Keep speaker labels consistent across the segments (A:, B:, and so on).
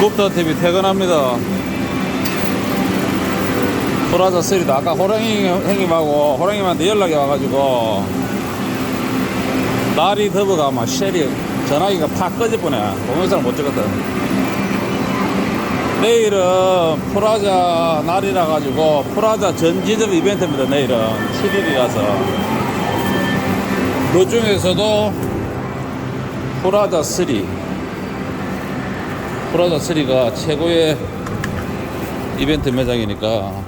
A: 굽터 TV. 퇴근합니다. 프라자 쓰리다 아까 호랑이 형님하고 호랑이한테 연락이 와가지고 날이 더워가 아마 쉘이 전화기가 팍 꺼질 뻔해. 동영상을 못 찍었다. 내일은 프라자 날이라 가지고 프라자 전지점 이벤트입니다 내일은. 7일이라서. 그 중에서도 프라자 3 프라자 3가 최고의 이벤트 매장이니까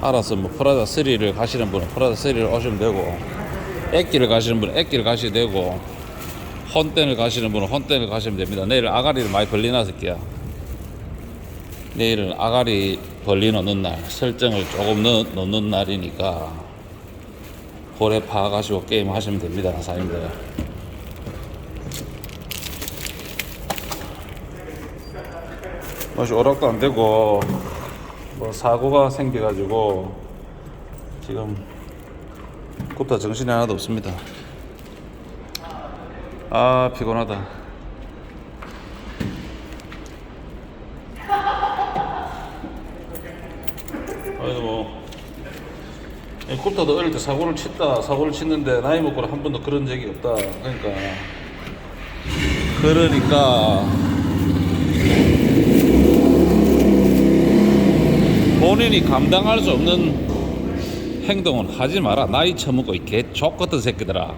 A: 알아서 뭐 프라자 3를 가시는 분은 프라자 3를 오시면 되고 액기를 가시는 분은 액기를 가시면 되고 혼땡을 가시는 분은 혼땡을 가시면 됩니다. 내일 아가리를 많이 벌리놨을게요. 내일은 아가리 벌리 넣는 날, 설정을 조금 넣, 넣는 날이니까 고래 파 가시고 게임 하시면 됩니다, 사장님들. 뭐시 오락도 안 되고 뭐 사고가 생겨가지고 지금 굽다 정신이 하나도 없습니다. 아 피곤하다. 아이고 뭐이 굽다도 어릴 때 사고를 쳤다 사고를 쳤는데 나이 먹고는 한 번도 그런 적이 없다. 그러니까 그러니까 본인이 감당할 수 없는 행동은 하지 마라. 나이 처먹고 이 개 족 같은 새끼들아.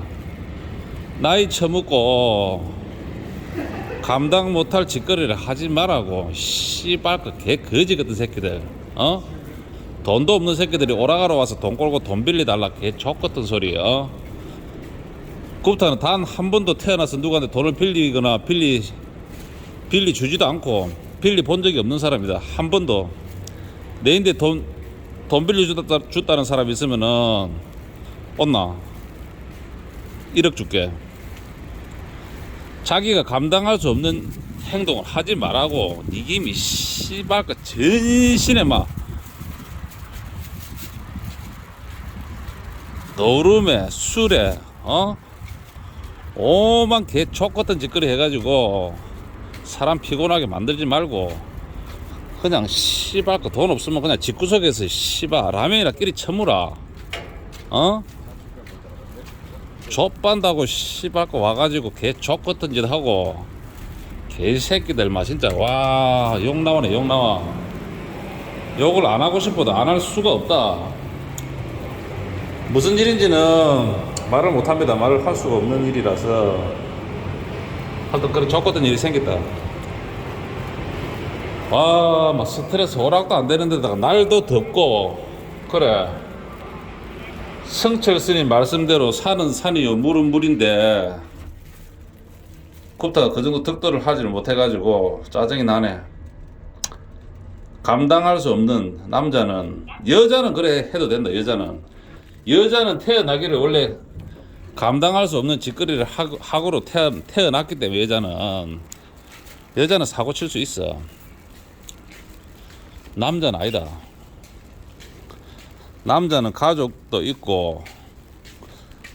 A: 나이 처먹고 감당 못할 짓거리를 하지 말라고. 씨발 그개 거지 같은 새끼들. 어? 돈도 없는 새끼들이 오라가러 와서 돈 꼴고 돈 빌려달라. 개 족 같은 소리. 어? 굽타는 단 한 번도 태어나서 누구한테 돈을 빌리거나 빌리 빌리 주지도 않고 빌리 본 적이 없는 사람이다. 한 번도. 내인데 돈, 돈 빌려줬다, 줬다는 사람이 있으면은, 온나? 1억 줄게. 자기가 감당할 수 없는 행동을 하지 말라고. 니김이 씨발, 그 전신에 막, 노름에, 술에, 어? 오만 개 족같은 짓거리 해가지고, 사람 피곤하게 만들지 말고, 그냥 씨발 거돈 없으면 그냥 집구석에서 씨발 라면이나 끼리 처무라. 어? 좆반다고 씨발 거 와가지고 개 족 같은 짓 하고 개새끼들 마 진짜. 와 욕 나오네 욕 나와. 욕을 안 하고 싶어도 안 할 수가 없다. 무슨 일인지는 말을 못 합니다. 말을 할 수가 없는 일이라서. 하여튼 그런 족 같은 일이 생겼다 와, 막 스트레스 호락도 안 되는 데다가 날도 덥고, 그래. 성철 스님 말씀대로 산은 산이요, 물은 물인데, 굽다가 그 정도 득도를 하지를 못해가지고 짜증이 나네. 감당할 수 없는 남자는, 여자는 그래 해도 된다, 여자는. 여자는 태어나기를 원래 감당할 수 없는 짓거리를 하고, 하고로 태어, 태어났기 때문에 여자는, 여자는 사고 칠 수 있어. 남자는 아니다. 남자는 가족도 있고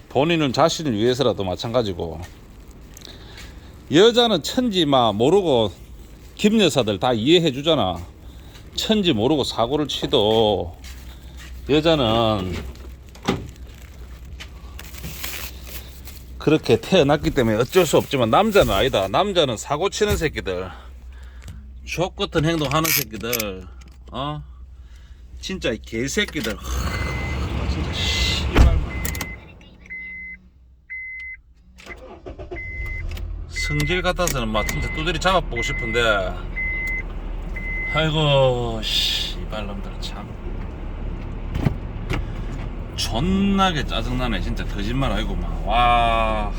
A: 본인은 자신을 위해서라도 마찬가지고 여자는 천지 막 모르고 김 여사들 다 이해해 주잖아. 천지 모르고 사고를 치도 여자는 그렇게 태어났기 때문에 어쩔 수 없지만 남자는 아니다. 남자는 사고 치는 새끼들, 족 같은 행동 하는 새끼들, 어? 진짜 이 개새끼들. 하, 진짜 씨발. 성질 같아서는 막 진짜 두드리 잡아보고 싶은데, 아이고 씨발 놈들 참. 존나게 짜증나네 진짜 거짓말 아니고 막와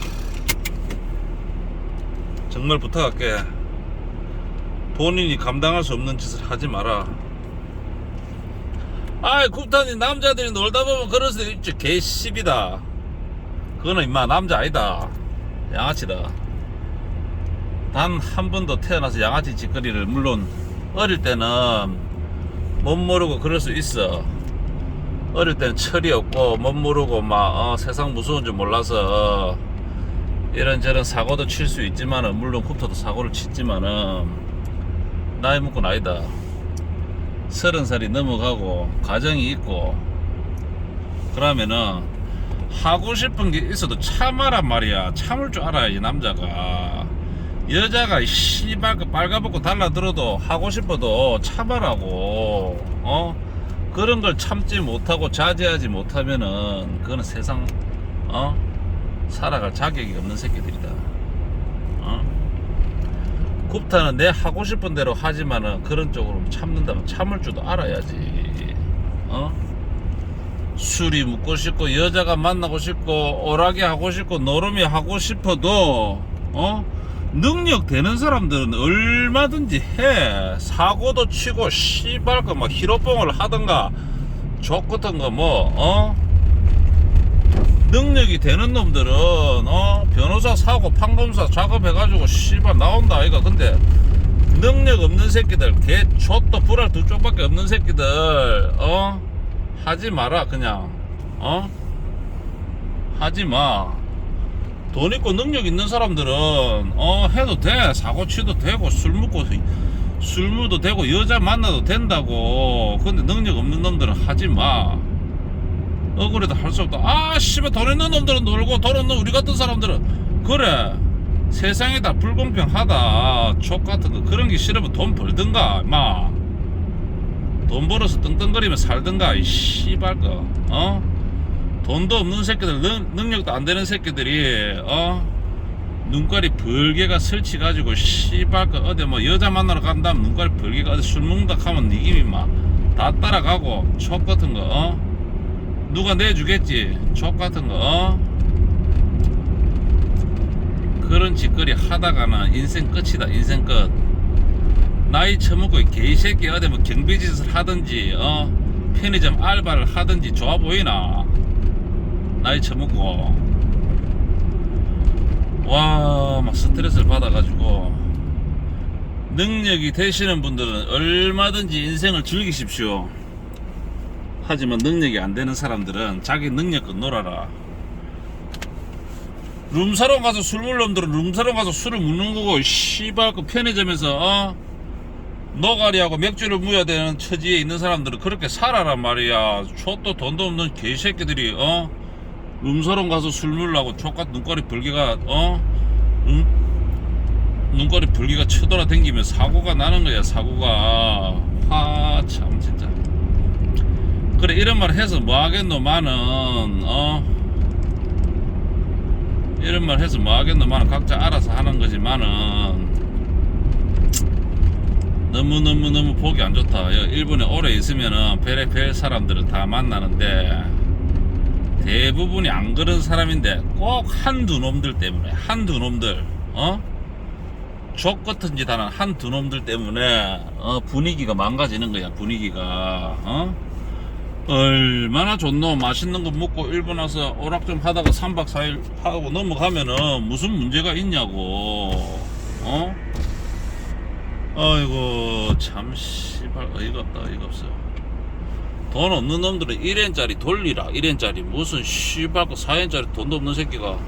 A: 정말 부탁할게 본인이 감당할 수 없는 짓을 하지 마라 아이 굽타니 남자들이 놀다 보면 그럴 수도 있지. 개씹이다. 그거는 임마 남자 아니다. 양아치다. 단 한 번도 태어나서 양아치 짓거리를 물론 어릴 때는 못 모르고 그럴 수 있어. 어릴 때는 철이 없고 못 모르고 막 어, 세상 무서운 줄 몰라서 이런저런 사고도 칠 수 있지만은 물론 쿱터도 사고를 치지만은 나이 먹고 나이다 서른 살이 넘어가고 가정이 있고 그러면은 하고 싶은 게 있어도 참아란 말이야. 참을 줄 알아야 이 남자가. 여자가 이 씨발 그 빨가벗고 달라들어도 하고 싶어도 참아라고. 어? 그런 걸 참지 못하고 자제하지 못하면은 그거는 세상 어? 살아갈 자격이 없는 새끼들이다. 어 굽타는 내 하고 싶은 대로 하지만은 그런 쪽으로 참는다면 참을 줄도 알아야지. 어? 술이 묻고 싶고 여자가 만나고 싶고 오락이 하고 싶고 노름이 하고 싶어도 어? 능력 되는 사람들은 얼마든지 해. 사고도 치고 씨발 그막 히로뽕을 하던가 족 같은 거뭐 어 능력이 되는 놈들은 어? 변호사 사고 판검사 작업해가지고 씨발 나온다 아이가. 근데 능력 없는 새끼들 개 족도 불알 두 쪽밖에 없는 새끼들 어? 하지 마라 그냥. 어? 하지 마. 돈 있고 능력 있는 사람들은 어? 해도 돼. 사고 치도 되고 술 먹고 술 먹어도 되고 여자 만나도 된다고. 근데 능력 없는 놈들은 하지 마 억울해도 할 수 없다. 아 씨발 돈 있는 놈들은 놀고 돈 없는 우리 같은 사람들은. 그래. 세상이 다 불공평하다. 촉 같은 거 그런 게 싫으면 돈 벌든가 마 돈 벌어서 떵떵거리며 살든가 이 씨발 거. 어? 돈도 없는 새끼들 능, 능력도 안 되는 새끼들이 어? 눈깔이 벌개가 설치 가지고 씨발 거 어디 뭐 여자 만나러 간다면 눈깔이 벌개가 어디 술 먹는다 하면 니김이 막 다 따라가고 촉 같은 거 어? 누가 내주겠지? 촉 같은 거 어? 그런 짓거리 하다가는 인생 끝이다 인생 끝. 나이 처먹고 이 개새끼 어디 뭐 경비짓을 하든지 어? 편의점 알바를 하든지 좋아 보이나? 나이 처먹고. 와 막 스트레스를 받아가지고. 능력이 되시는 분들은 얼마든지 인생을 즐기십시오 하지만 능력이 안 되는 사람들은 자기 능력껏 놀아라 룸사롱 가서 술 먹는 놈들은 룸사롱 가서 술을 묻는 거고 씨발 그 편의점에서 어? 노가리하고 맥주를 무야 되는 처지에 있는 사람들은 그렇게 살아란 말이야 족도 돈도 없는 개새끼들이 어? 룸사롱 가서 술 먹으려고 족같 눈깔이 벌기가 어? 응? 눈깔이 벌기가 쳐돌아 댕기면 사고가 나는 거야 사고가 아 참 진짜 그래 이런 말 해서 뭐 하겠노 마는 어 이런 말 해서 뭐 하겠노 마는 각자 알아서 하는 거지만은 너무 너무 너무 보기 안 좋다 여- 일본에 오래 있으면은 별의별 사람들을 다 만나는데 대부분이 안 그런 사람인데 꼭 한두 놈들 때문에 한두 놈들 어? 족 같은 짓 하는 한두 놈들 때문에 어, 분위기가 망가지는 거야 분위기가 어? 얼마나 좋노? 맛있는 거 먹고 일본 와서 오락 좀 하다가 3박 4일 하고 넘어가면은 무슨 문제가 있냐고. 어? 아이고 참 씨발 어이가 없다 어이가 없어. 돈 없는 놈들은 1엔짜리 돌리라. 1엔짜리 무슨 씨발 그 4엔짜리 돈도 없는 새끼가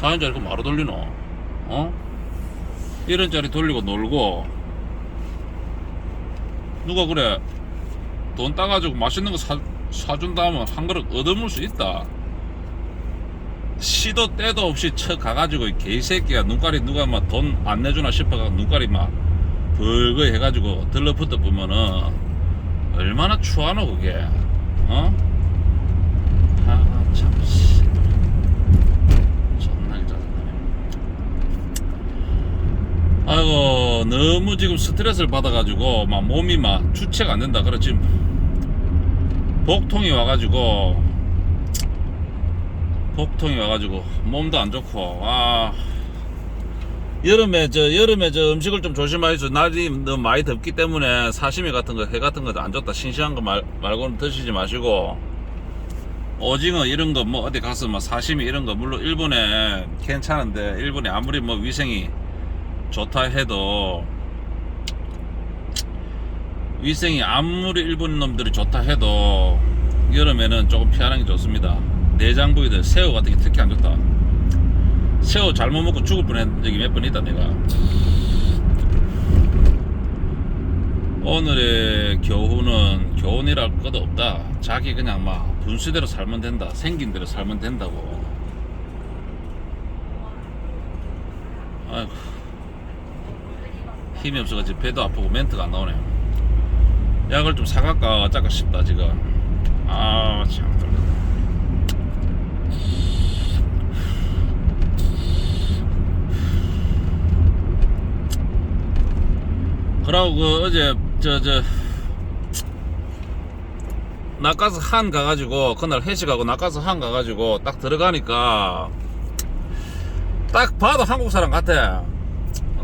A: 4엔짜리 그 마루 돌리노? 어? 1엔짜리 돌리고 놀고. 누가 그래? 돈 따가지고 맛있는 거 사, 사준다 하면 한 그릇 얻어먹을 수 있다 시도 때도 없이 쳐 가가지고 이 개새끼가 눈깔이 누가 막 돈 안 내주나 싶어가 눈깔이 막 벌거 해가지고 들러붙어 보면은 얼마나 추하노 그게 어? 아참 씨. 존나 짜증나네 아이고 너무 지금 스트레스를 받아가지고 막 몸이 막 주체가 안 된다 그래 지금 복통이 와가지고 복통이 와가지고 몸도 안 좋고 아 여름에 저 여름에 저 음식을 좀 조심하십시오. 날이 너무 많이 덥기 때문에 사시미 같은 거, 회 같은 것도 안 좋다. 신시한 거 말, 말고는 드시지 마시고 오징어 이런 거 뭐 어디 가서 뭐 사시미 이런 거 물론 일본에 괜찮은데 일본에 아무리 뭐 위생이 좋다 해도 위생이 아무리 일본 놈들이 좋다 해도 여름에는 조금 피하는 게 좋습니다. 내장 부위들 새우 같은 게 특히 안 좋다. 새우 잘못 먹고 죽을 뻔한 적이 몇 번 있다 내가. 오늘의 교훈은 교훈이랄 것도 없다. 자기 그냥 막 분수대로 살면 된다. 생긴 대로 살면 된다고. 아이고. 힘이 없어가지고 배도 아프고 멘트가 안 나오네. 약을 좀 사갈까 어쩔까 싶다 지금 아참. 떨린다 그러고 그 어제 저저 낙가스 한 가가지고 그날 회식하고 낙가스 한 가가지고 딱 들어가니까 딱 봐도 한국 사람 같아.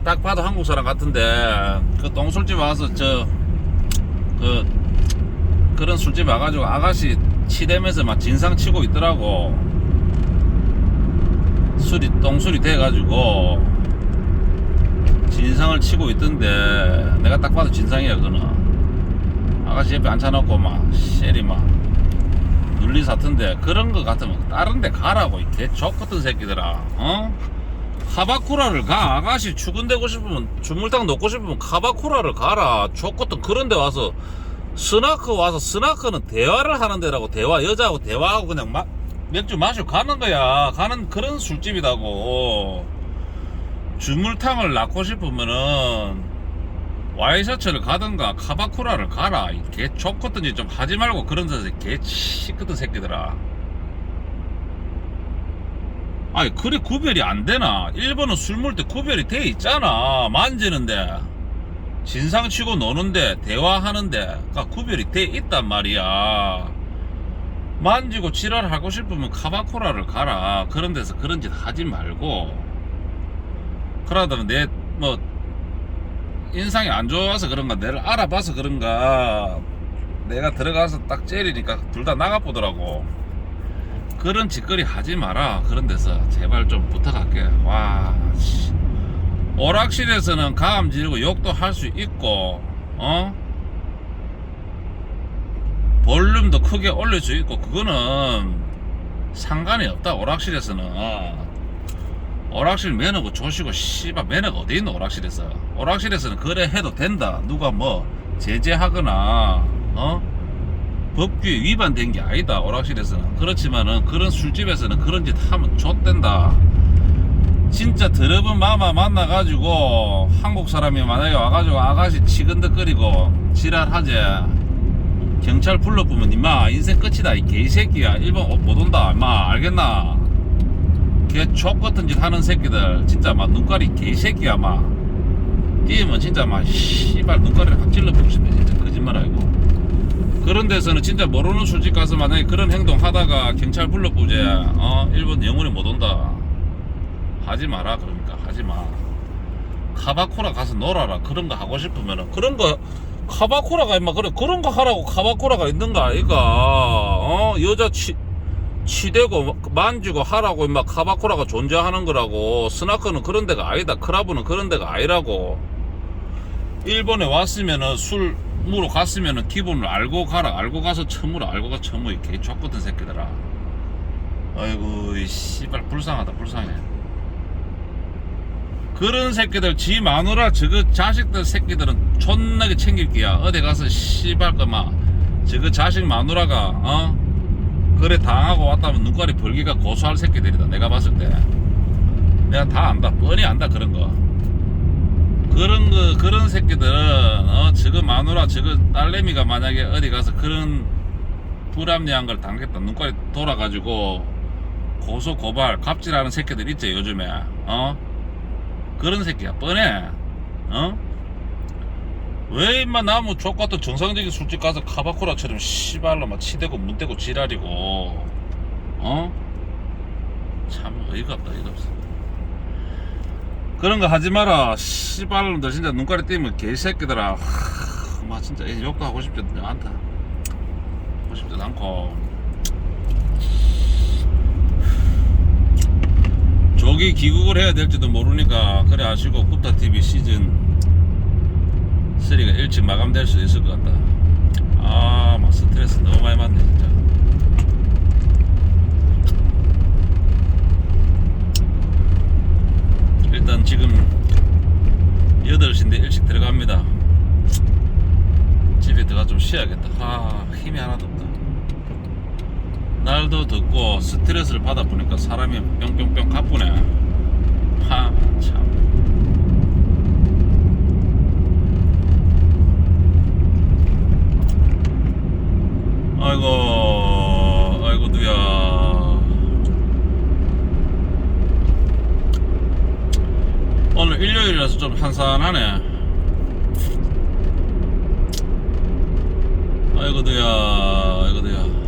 A: 딱 봐도 한국 사람 같은데 그 똥술집 와서 저그 그런 술집 와가지고 아가씨 치대면서 막 진상 치고 있더라고. 술이 똥술이 돼가지고 진상을 치고 있던데 내가 딱 봐도 진상이야 그거는. 아가씨 옆에 앉혀놓고 막 쉐리 막 눌린 사트인데 그런 거 같으면 다른 데 가라고 이 개족 같은 새끼들아 어? 카바쿠라를 가. 아가씨 출근되고 싶으면 주물탕 놓고 싶으면 카바쿠라를 가라. 족 같은 그런 데 와서 스나크 와서 스나크는 대화를 하는 데라고 대화 여자하고 대화하고 그냥 막 맥주 마시고 가는 거야. 가는 그런 술집이라고. 주물탕을 낳고 싶으면은 와이셔츠를 가든가 카바쿠라를 가라. 이개 족같은지 좀 하지 말고 그런 데서 개 시끄던 새끼들아. 아니 그래 구별이 안 되나? 일본은 술 먹을 때 구별이 돼 있잖아. 만지는데 진상 치고 노는데 대화하는데 가 구별이 돼 있단 말이야. 만지고 지랄하고 싶으면 카바쿠라를 가라. 그런 데서 그런 짓 하지 말고. 그러다가 내뭐 인상이 안 좋아서 그런가 내를 알아봐서 그런가. 내가 들어가서 딱 째리니까 둘 다 나가보더라고. 그런 짓거리 하지 마라. 그런 데서 제발 좀 부탁할게. 와 씨. 오락실에서는 가음 지르고 욕도 할 수 있고 어? 볼륨도 크게 올릴 수 있고 그거는 상관이 없다 오락실에서는. 오락실 매너고 조시고 씨발 매너가 어디 있노 오락실에서? 오락실에서는 그래 해도 된다. 누가 뭐 제재하거나 어? 법규에 위반된 게 아니다 오락실에서는. 그렇지만은 그런 술집에서는 그런 짓 하면 좆된다 진짜 더러운 마마 만나가지고 한국 사람이 만약에 와가지고 아가씨 치근덕거리고 지랄하지. 경찰 불러보면 임마 인생 끝이다 이 개새끼야. 일본 못 온다 임마. 알겠나? 개 족 같은 짓 하는 새끼들. 진짜 막 눈깔이 개새끼야 막 뛰면 진짜 막 씨발 눈깔을 확 찔러보고 싶네 진짜. 거짓말 아니고. 그런 데서는 진짜 모르는 술집 가서 만약에 그런 행동 하다가 경찰 불러보제 어? 일본 영원히 못 온다 하지 마라 그러니까. 하지 마. 카바코라 가서 놀아라. 그런 거 하고 싶으면은 그런 거 카바코라가 임마 그래. 그런 거 하라고 카바코라가 있는가 아이가. 어? 여자 치 치대고 만지고 하라고 임마 카바코라가 존재하는 거라고. 스나크는 그런 데가 아니다. 크라브는 그런 데가 아니라고. 일본에 왔으면은 술 무로 갔으면은 기본을 알고 가라. 알고 가서 처무라. 알고 가 처무 이개 족 같은 새끼들아. 아이고 이 씨발. 불쌍하다. 불쌍해 그런 새끼들 지 마누라 저거 자식들 새끼들은 존나게 챙길 게야. 어디 가서 씨발 거마. 저거 자식 마누라가 어? 그래 당하고 왔다면 눈깔이 벌기가 고소할 새끼들이다. 내가 봤을 때. 내가 다 안다. 뻔히 안다 그런 거. 그런 거 그런 새끼들은 어? 저거 마누라 저거 딸내미가 만약에 어디 가서 그런 불합리한 걸 당했다. 눈깔이 돌아가지고 고소 고발 갑질하는 새끼들 있지 요즘에. 어 그런 새끼야 뻔해. 어? 왜 임마 나무 족같은 정상적인 술집 가서 카바쿠라처럼 씨발로 막 치대고 문대고 지랄이고. 어? 참 어이가 없다 어이가 없어. 그런 거 하지 마라. 씨발놈들 진짜 눈가리 띄면 개새끼들아. 하, 막 진짜 이 욕도 하고 싶지 않다. 하고 싶지도 않고 조기 귀국을 해야 될지도 모르니까 그래 아시고 쿠타 TV 시즌 3가 일찍 마감될 수 있을 것 같다. 아, 막 스트레스 너무 많이 받네 진짜. 일단 지금 8시인데 일찍 들어갑니다. 집에 들어가 좀 쉬어야겠다. 아, 힘이 하나도 없다. 날도 덥고 스트레스를 받아 보니까 사람이 뿅뿅뿅 가쁘네. 하참. 아이고 아이고 누야. 오늘 일요일이라서 좀 한산하네. 아이고 누야 아이고 누야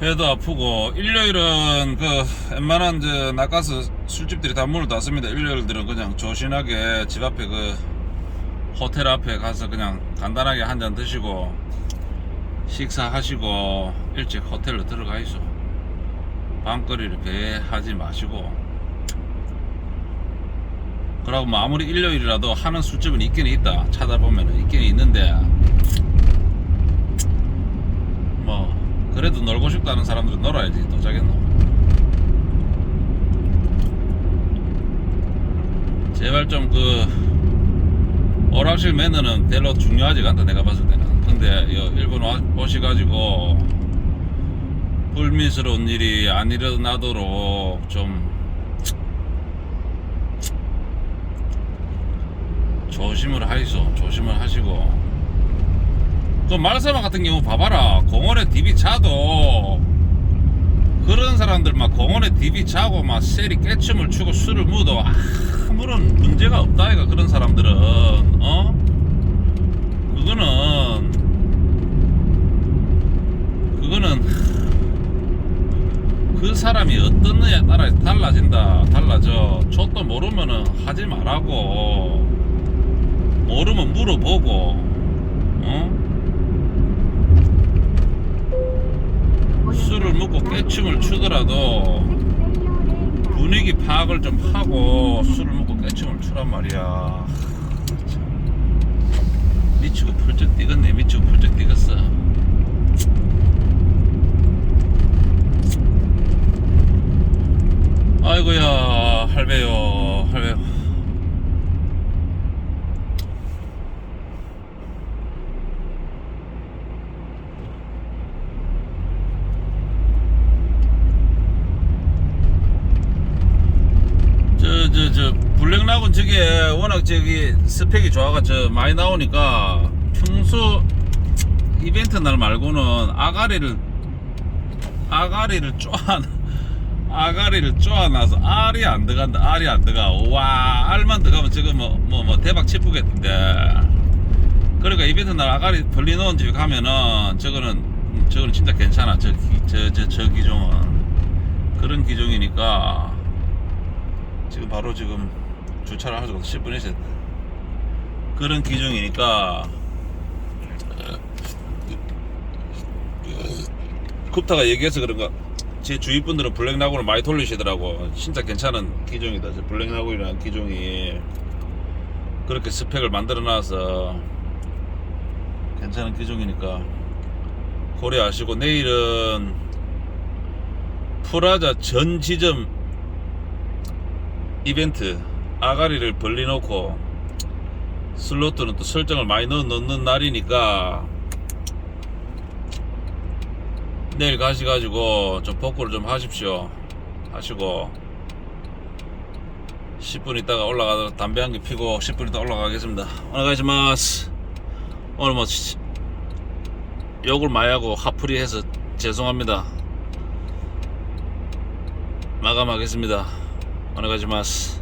A: 배도 아프고 일요일은 그 웬만한 저 낙가스 술집들이 다 문을 닫습니다. 일요일들은 그냥 조신하게 집 앞에 그 호텔 앞에 가서 그냥 간단하게 한 잔 드시고 식사하시고 일찍 호텔로 들어가 있어 밤거리를 배하지 마시고. 그러고 뭐 아무리 일요일이라도 하는 술집은 있긴 있다. 찾아보면 있긴 있는데 뭐 그래도 놀고 싶다는 사람들은 놀아야지. 또 자겠노? 제발 좀 그 오락실 매너는 별로 중요하지가 않다 내가 봤을 때는. 근데 여- 일본 와- 오셔가지고 불미스러운 일이 안 일어나도록 좀 조심을 하이소. 조심을 하시고 그 말사마 같은 경우 봐봐라. 공원에 DB 차도. 그런 사람들 막 공원에 DB 차고 막 세리 깨춤을 추고 술을 묻어. 아무런 문제가 없다 이가 그런 사람들은. 어? 그거는 그거는 그 사람이 어떤 느냐에 따라 달라진다 달라져. 저도 모르면은 하지 말라고. 모르면 물어보고. 어 술을 먹고 깨춤을 추더라도 분위기 파악을 좀 하고 술을 먹고 깨춤을 추란 말이야 참. 미치고 펄쩍 뛰겠네 미치고 펄쩍 뛰겠어 아이고야 할배요 할배요 저 저 저 블랙락은 저게 워낙 저기 스펙이 좋아가 저 많이 나오니까 평소 이벤트 날 말고는 아가리를 아가리를 쪼아 아가리를 쪼아놔서 알이 안 들어간다 알이 안 들어가. 와 알만 들어가면 저거 뭐뭐 뭐 대박 치프겠는데. 그러니까 이벤트 날 아가리 벌리놓은 집에 가면은 저거는 저거는 진짜 괜찮아. 저 저 저 저 기종은. 그런 기종이니까 지금 바로 지금 주차를 하셔서 10분 있었 그런 기종이니까 쿱타가 얘기해서 그런가 제 주위 분들은 블랙나고를 많이 돌리시더라고. 진짜 괜찮은 기종이다. 저 블랙나고이라는 기종이 그렇게 스펙을 만들어 놔서 괜찮은 기종이니까. 고려하시고 내일은 프라자 전 지점 이벤트 아가리를 벌리놓고 슬로트는 또 설정을 많이 넣어 놓는 날이니까 내일 가셔가지고 좀 복구를 좀 하십시오. 하시고 10분 있다가 올라가서 담배 한 개 피고 10분 있다 올라가겠습니다. 오늘 가시마스 오늘 뭐 시- 욕을 많이 하고 하프리 해서 죄송합니다. 마감하겠습니다. 오늘 가시마스